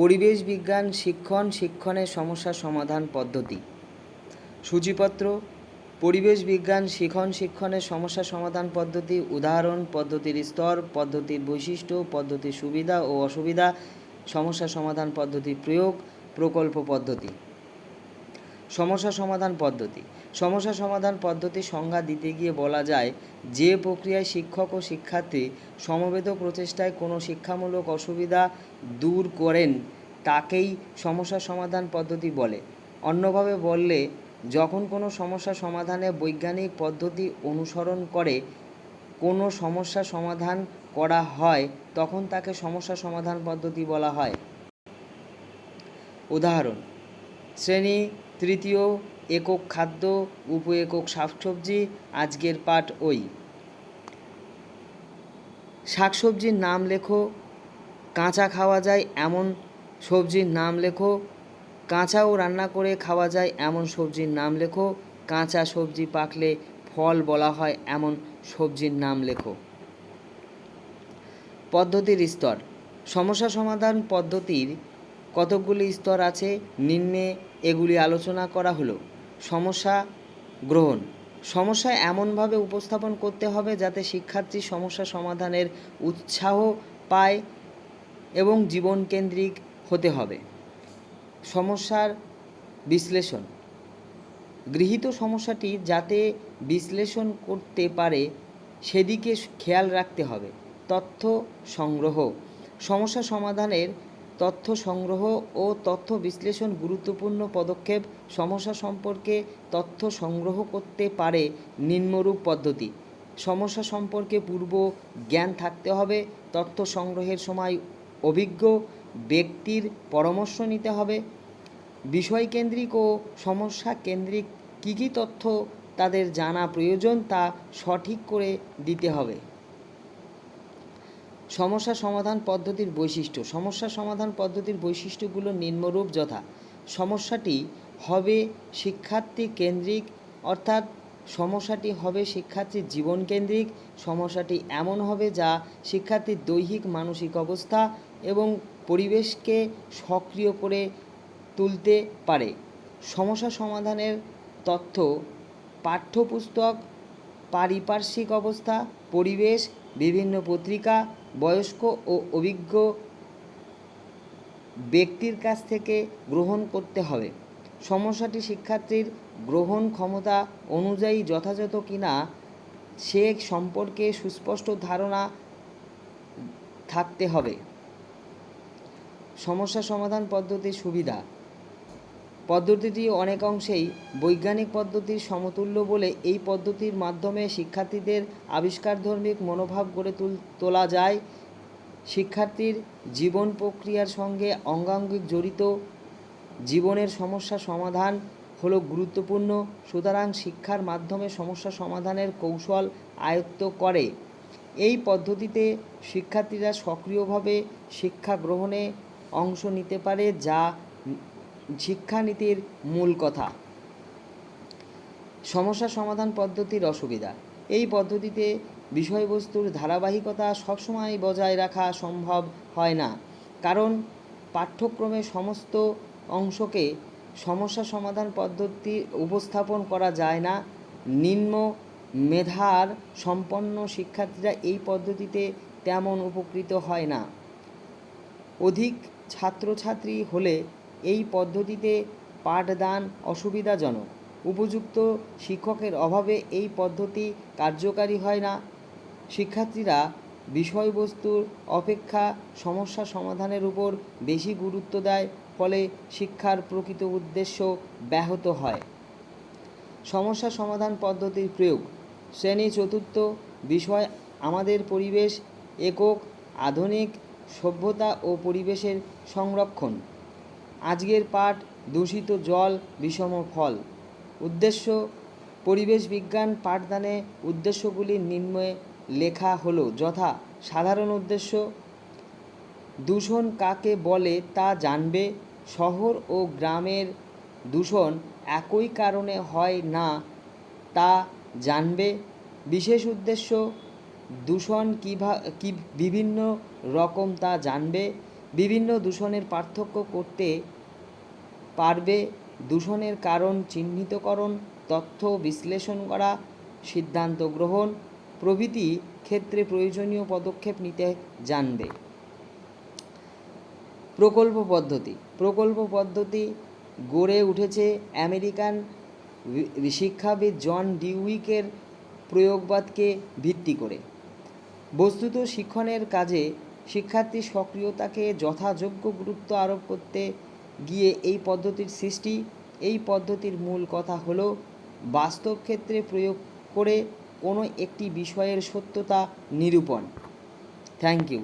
পরিবেশ বিজ্ঞান, শিক্ষণ শিক্ষণের সমস্যা সমাধান পদ্ধতি। সূচিপত্র, পরিবেশ বিজ্ঞান শিখন শিক্ষণের সমস্যা সমাধান পদ্ধতি, উদাহরণ পদ্ধতির স্তর, পদ্ধতির বৈশিষ্ট্য, পদ্ধতির সুবিধা ও অসুবিধা, সমস্যা সমাধান পদ্ধতির প্রয়োগ, প্রকল্প পদ্ধতি। সমস্যা সমাধান পদ্ধতি। সমস্যা সমাধান পদ্ধতির সংজ্ঞা দিতে গিয়ে বলা যায়, যে প্রক্রিয়ায় শিক্ষক ও শিক্ষার্থী সমবেত প্রচেষ্টায় কোনো শিক্ষামূলক অসুবিধা দূর করেন, তাকেই সমস্যা সমাধান পদ্ধতি বলে। অন্যভাবে বললে, যখন কোনো সমস্যা সমাধানে বৈজ্ঞানিক পদ্ধতি অনুসরণ করে, কোনো সমস্যা সমাধান করা হয়, তখন তাকে সমস্যা সমাধান পদ্ধতি বলা হয়। উদাহরণ, শ্রেণি, তৃতীয় একক খাদ্য উপ একক শাকসবজি, আজকের পাঠ ওই। শাকসবজির নাম লেখো, কাঁচা খাওয়া যায় এমন সবজির নাম লেখো, কাঁচাও রান্না করে খাওয়া যায় এমন সবজির নাম লেখো, কাঁচা সবজি পাকলে ফল বলা হয় এমন সবজির নাম লেখো। পদ্ধতির স্তর, সমস্যা সমাধান পদ্ধতির কতকগুলি স্তর আছে, নিম্নে এগুলি আলোচনা করা হলো। সমস্যা গ্রহণ। সমস্যা এমনভাবে উপস্থাপন করতে হবে যাতে শিক্ষার্থী সমস্যা সমাধানের উৎসাহ পায় এবং জীবনকেন্দ্রিক হতে হবে। সমস্যার বিশ্লেষণ। গৃহীত সমস্যাটি যাতে বিশ্লেষণ করতে পারে, সেদিকে খেয়াল রাখতে হবে। তথ্য সংগ্রহ। সমস্যা সমাধানের তথ্য সংগ্রহ ও তথ্য বিশ্লেষণ গুরুত্বপূর্ণ পদক্ষেপ সমস্যা সম্পর্কে তথ্য সংগ্রহ করতে পারে নিম্নরূপ পদ্ধতি। সমস্যা সম্পর্কে পূর্ব জ্ঞান থাকতে হবে, তথ্য সংগ্রহের সময় অভিজ্ঞ ব্যক্তির পরামর্শ নিতে হবে। বিষয়কেন্দ্রিক ও সমস্যা কেন্দ্রিক কী কী তথ্য তাদের জানা প্রয়োজন তা সঠিক করে দিতে হবে। সমস্যা সমাধান পদ্ধতির বৈশিষ্ট্য। সমস্যা সমাধান পদ্ধতির বৈশিষ্ট্যগুলো নিম্নরূপ যথা, সমস্যাটি হবে শিক্ষার্থী কেন্দ্রিক, অর্থাৎ সমস্যাটি হবে শিক্ষার্থীর জীবন কেন্দ্রিক, সমস্যাটি এমন হবে যা শিক্ষার্থীর দৈহিক মানসিক অবস্থা এবং পরিবেশকে সক্রিয় করে তুলতে পারে। সমস্যা সমাধানের তথ্য, পাঠ্যপুস্তক, পারিপার্শ্বিক অবস্থা, পরিবেশ, বিভিন্ন পত্রিকা বয়স্ক ও অভিজ্ঞ ব্যক্তির কাছ থেকে গ্রহণ করতে হবে। সমস্যাটি শিক্ষার্থীর গ্রহণ ক্ষমতা অনুযায়ী যথাযথ কিনা, সে সম্পর্কে সুস্পষ্ট ধারণা থাকতে হবে। সমস্যা সমাধান পদ্ধতির সুবিধা। পদ্ধতিটি অনেক অংশেই বৈজ্ঞানিক পদ্ধতির সমতুল্য বলে এই পদ্ধতির মাধ্যমে শিক্ষার্থীদের আবিষ্কারধর্মিক মনোভাব গড়ে তুল, তোলা যায়। শিক্ষার্থীর জীবন প্রক্রিয়ার সঙ্গে অঙ্গাঙ্গিক জড়িত জীবনের সমস্যা সমাধান হলো গুরুত্বপূর্ণ, সুতরাং শিক্ষার মাধ্যমে সমস্যা সমাধানের কৌশল আয়ত্ত করে। এই পদ্ধতিতে শিক্ষার্থীরা সক্রিয়ভাবে শিক্ষা গ্রহণে অংশ নিতে পারে, যা শিক্ষানীতির মূল কথা। সমস্যা সমাধান পদ্ধতির অসুবিধা। এই পদ্ধতিতে বিষয়বস্তুর ধারাবাহিকতা সবসময় বজায় রাখা সম্ভব হয় না। কারণ পাঠ্যক্রমে সমস্ত অংশকে সমস্যা সমাধান পদ্ধতি উপস্থাপন করা যায় না। নিম্ন মেধার সম্পন্ন শিক্ষার্থীরা এই পদ্ধতিতে তেমন উপকৃত হয় না। অধিক ছাত্রছাত্রী হলে এই পদ্ধতিতে পাঠদান অসুবিধাজনক। উপযুক্ত শিক্ষকের অভাবে এই পদ্ধতি কার্যকারী হয় না। শিক্ষার্থীরা বিষয়বস্তুর অপেক্ষা সমস্যা সমাধানের উপর বেশি গুরুত্ব দেয়, ফলে শিক্ষার প্রকৃত উদ্দেশ্য ব্যাহত হয়। সমস্যা সমাধান পদ্ধতির প্রয়োগ। শ্রেণি চতুর্থ বিষয় আমাদের পরিবেশ, একক, আধুনিক, সভ্যতা ও পরিবেশের সংরক্ষণ। আজকের পাঠ দূষিত জল বিষম ফল। উদ্দেশ্য, পরিবেশ বিজ্ঞান পাঠদানে উদ্দেশ্যগুলি নিম্নে লেখা হলো, যথা সাধারণ উদ্দেশ্য, দূষণ কাকে বলে তা জানবে, শহর ও গ্রামের দূষণ একই কারণে হয় না তা জানবে, বিশেষ উদ্দেশ্য, দূষণ কী, বিভিন্ন রকম তা জানবে বিভিন্ন দূষণের পার্থক্য করতে পারবে। দূষণের কারণ চিহ্নিতকরণ, তথ্য বিশ্লেষণ করা, সিদ্ধান্ত গ্রহণ, প্রভৃতি ক্ষেত্রে প্রয়োজনীয় পদক্ষেপ নিতে জানবে। প্রকল্প পদ্ধতি। প্রকল্প পদ্ধতি গড়ে উঠেছে আমেরিকান শিক্ষাবিদ জন ডিউইকের প্রয়োগবাদকে ভিত্তি করে। বস্তুত শিক্ষণের কাজে শিক্ষার্থীর সক্রিয়তাকে যথাযোগ্য গুরুত্ব আরোপ করতে গিয়ে এই পদ্ধতির সৃষ্টি। এই পদ্ধতির মূল কথা হলো, বাস্তব ক্ষেত্রে প্রয়োগ করে কোনো একটি বিষয়ের সত্যতা নিরূপণ। Thank you